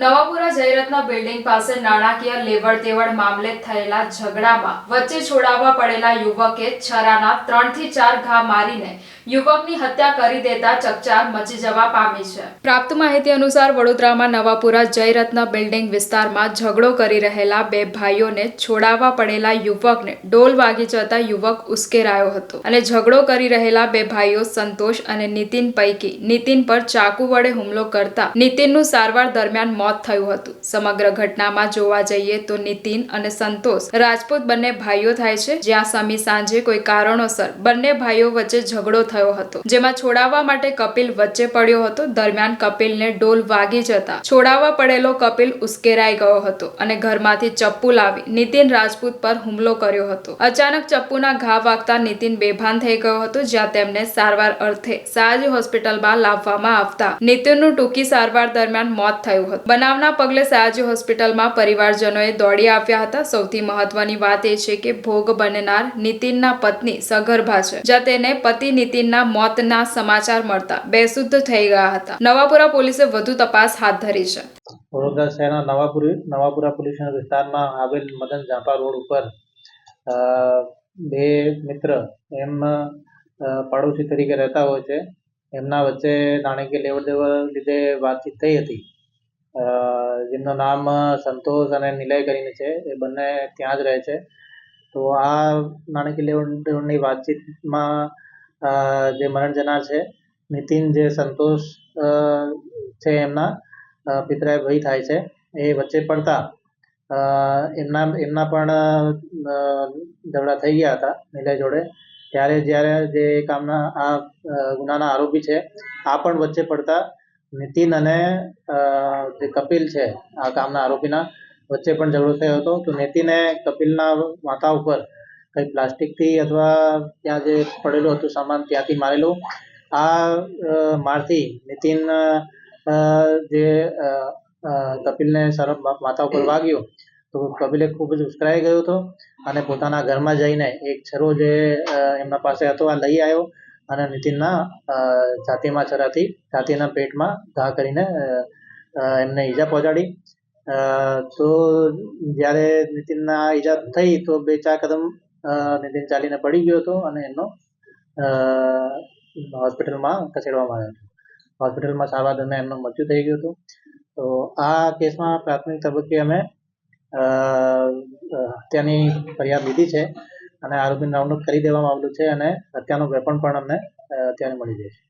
Navapura Jayratna building પાસે નાણાકીય લેવડ દેવડ મામલે થયેલા ઝઘડામાં વચ્ચે છોડાવવા પડેલા યુવકે છરાના ત્રણથી ચાર ઘા મારીને યુવકની હત્યા કરી દેતા ચકચાર મચી જવા પામી છે. પ્રાપ્ત માહિતી અનુસાર વડોદરામાં નવાપુરા જયરત્ન બિલ્ડિંગ વિસ્તારમાં ઝઘડો કરી રહેલા બે ભાઈઓને છોડાવવા પડેલા યુવકને ડોલ વાગી જતા યુવક ઉશ્કેરાયો હતો અને ઝઘડો કરી રહેલા બે ભાઈઓ સંતોષ અને નીતિન પૈકી નીતિન પર ચાકુ વડે હુમલો કરતા નીતિનનું સારવાર દરમિયાન મોત થયું હતું. સમગ્ર ઘટનામાં જોવા જઈએ તો નીતિન અને સંતોષ રાજપૂત બંને ભાઈઓ થાય છે. જ્યાં સમી સાંજે કોઈ કારણોસર બંને ભાઈઓ વચ્ચે ઝઘડો થયો હતો. જેમાં છોડાવવા માટે કપિલ વચ્ચે પડ્યો હતો. દરમિયાન કપિલને ડોલ વાગી જતા છોડાવવા પડેલો કપિલ ઉશ્કેરાઈ ગયો હતો અને ઘરમાંથી ચપ્પુ લાવી નીતિન રાજપૂત પર હુમલો કર્યો હતો. અચાનક ચપ્પુના ઘા વાગતા નીતિન બેભાન થઈ ગયો હતો, જ્યાં તેમને સારવાર અર્થે સાજ હોસ્પિટલમાં લાવવામાં આવતા નીતિનનું ટૂંકી સારવાર દરમિયાન મોત થયું હતું. બનાવના પગલે સયાજી હોસ્પિટલમાં પરિવારજનોએ દોડી આવ્યા હતા. સૌથી મહત્વની વાત એ છે કે ભોગ બનનાર નીતિનના પત્ની સગર્ભા છે, જ્યાં તેને પતિ નીતિનના મોતના સમાચાર મળતા બેશુદ્ધ થઈ ગયા હતા. નવાપુરા પોલીસે વધુ તપાસ હાથ ધરી છે. વડોદરા શહેરના નવાપુરી નવાપુરા પોલીસ વિસ્તારમાં આવેલ મદન ઝાપા રોડ ઉપર બે મિત્ર એમ પાડોશી તરીકે રહેતા હોય છે. એમના વચ્ચે નાણાકીય લેવડ દેવડ લીધે વાતચીત થઈ હતી. જેમનું નામ સંતોષ અને નિલય કરીને છે. એ બંને ત્યાં જ રહે છે. તો આ નાણાકીય લેવડ દેવડની વાતચીતમાં જે મરણ જનાર છે, નીતિન જે સંતોષ છે એમના પિતરાય ભાઈ થાય છે, એ વચ્ચે પડતા એમના એમના પણ ઝઘડા થઈ ગયા હતા નિલય જોડે. ત્યારે જ્યારે જે કામના, આ ગુનાના આરોપી છે, આ પણ વચ્ચે પડતા, નીતિન અને જે કપિલ છે, આ કામના આરોપીના વચ્ચે પણ ઝઘડો થયો હતો. તો નીતિને કપિલના માથા ઉપર કંઈ પ્લાસ્ટિકથી અથવા ત્યાં જે પડેલું હતું સામાન ત્યાંથી મારેલું. આ મારથી નીતિન જે કપિલને સરફ માથા ઉપર વાગ્યો, તો કપિલે ખૂબ જ ઉશ્કરાઈ ગયો હતો અને પોતાના ઘરમાં જઈને એક છરો જે એમના પાસે હતો આ લઈ આવ્યો અને નીતિનના છાતીમાં છરાથી, છાતીના પેટમાં ઘા કરીને એમને ઈજા પહોંચાડી. તો જ્યારે નીતિનના ઈજા થઈ તો બે ચાર કદમ નીતિન ચાલીને પડી ગયો હતો અને એમનો હોસ્પિટલમાં ખસેડવામાં આવ્યો હતો. હોસ્પિટલમાં સારવાર દરમિયાન એમનું મૃત્યુ થઈ ગયું હતું. તો આ કેસમાં પ્રાથમિક તબક્કે અમે હત્યાની ફરિયાદ લીધી છે અને આરોપી અપ કરી દેવામાં આવેલું છે અને હત્યાનું વેપન પણ અમને અત્યારે મળી જાય છે.